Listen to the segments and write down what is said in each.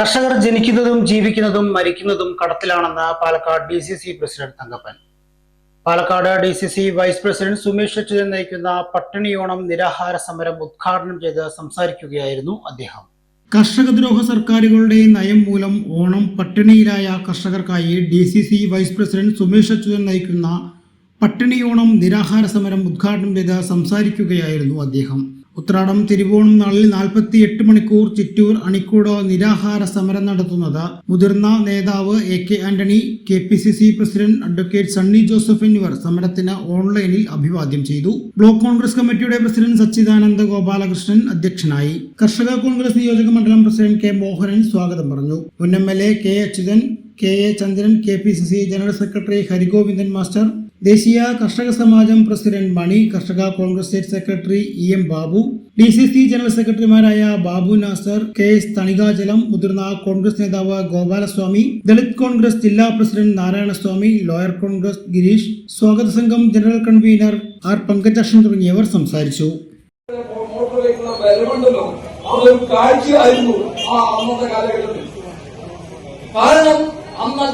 കർഷകർ ജനിക്കുന്നതും ജീവിക്കുന്നതും മരിക്കുന്നതും കടത്തിലാണെന്ന് Palakkad D C C president Thankappan. Palakkad D C C vice president Sumesh Achuthan നയിക്കുന്ന പട്ടിണിയോണം നിരാഹാര സമരം ഉദ്ഘാടനം ചെയ്ത് സംസാരിക്കുകയായിരുന്നു അദ്ദേഹം. കർഷകദ്രോഹ സർക്കാരുകളുടെ നയം മൂലം ഓണം പട്ടിണിയിലായ കർഷകർക്കായി D C C vice president Sumesh Achuthan നയിക്കുന്ന പട്ടിണിയോണം നിരാഹാര സമരം ഉദ്ഘാടനം ചെയ്ത് സംസാരിക്കുകയായിരുന്നു അദ്ദേഹം. ഉത്രാടം തിരുവോണം നാളിൽ നാൽപ്പത്തി എട്ട് മണിക്കൂർ ചിറ്റൂർ അണിക്കൂടോ നിരാഹാര സമരം നടത്തുന്നത് മുതിർന്ന നേതാവ് A K Antony K P C C president advocate Sunny Joseph എന്നിവർ സമരത്തിന് ഓൺലൈനിൽ അഭിവാദ്യം ചെയ്തു. ബ്ലോക്ക് കോൺഗ്രസ് കമ്മിറ്റിയുടെ പ്രസിഡന്റ് സച്ചിദാനന്ദ ഗോപാലകൃഷ്ണൻ അധ്യക്ഷനായി. കർഷക കോൺഗ്രസ് നിയോജക മണ്ഡലം പ്രസിഡന്റ് കെ മോഹനൻ സ്വാഗതം പറഞ്ഞു. മുൻ M L A K Achuthan K A Chandran K P C C general secretary Harigovindan master ദേശീയ കർഷക സമാജം പ്രസിഡന്റ് മണി കർഷക Congress state secretary E M Babu D C C general സെക്രട്ടറിമാരായ ബാബു നാസർ കെ എസ് തണികാചലം മുതിർന്ന കോൺഗ്രസ് നേതാവ് ഗോപാലസ്വാമി ദളിത് കോൺഗ്രസ് ജില്ലാ president Narayanaswamy lawyer Congress Girish സ്വാഗത സംഘം general convener R Pankajakshan തുടങ്ങിയവർ സംസാരിച്ചു. കാരണം അന്ന്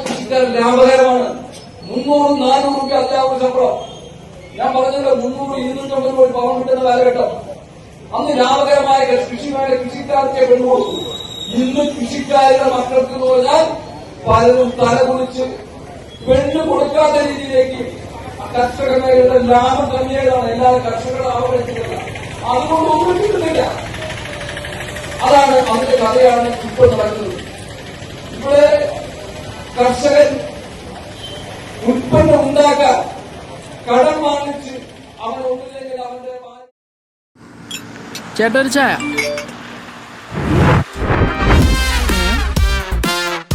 ലാഭകരമാണ്. മുന്നൂറ് നാനൂറ് രൂപ അത്യാവശ്യ ശമ്പളം ഞാൻ പറഞ്ഞല്ലോ മുന്നൂറ് ഇരുന്നൂറ്റമ്പത് രൂപ പവൻ കിട്ടുന്ന കാലഘട്ടം അന്ന് ലാഭകരമായ കൃഷി കൃഷിക്കാർക്കെ പെണ്ണുകൊടുത്തു പെണ്ണു കൊടുത്തു ഇന്ന് കൃഷിക്കാരുടെ മക്കൾക്ക് എന്ന് പറഞ്ഞാൽ പലരും തലകുളിച്ച് പെണ്ണ് കൊടുക്കാത്ത രീതിയിലേക്ക് കർഷക മേഖലയുടെ ലാഭം കമ്മിയായതാണ്. എല്ലാ കർഷകരുടെ ആവണിക്കുന്നത് അതുകൊണ്ട് ഒന്നും കിട്ടുന്നില്ല. അതാണ് അതിന്റെ കഥയാണ് ഇപ്പോൾ നടക്കുന്നത്. ഇവിടെ കർഷകൻ ഉൽപ്പന്നം ഉണ്ടാക്കാൻ കടം വാങ്ങിച്ച് അവന്റെ ചേട്ടാ ഒരു ചായ.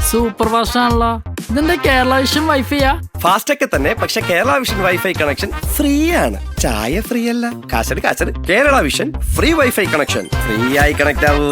സൂപ്പർ ഫാസ്റ്റ് ആണല്ലോ ഇതെന്താ കേരള വിഷൻ വൈഫൈയാ ഫാസ്റ്റ് ഒക്കെ തന്നെ പക്ഷെ Kerala Vision WiFi connection free ആണ് ചായ ഫ്രീ അല്ല കാശട് കാശട്. Kerala Vision free WiFi connection free ആയി കണക്ട് ആവൂ.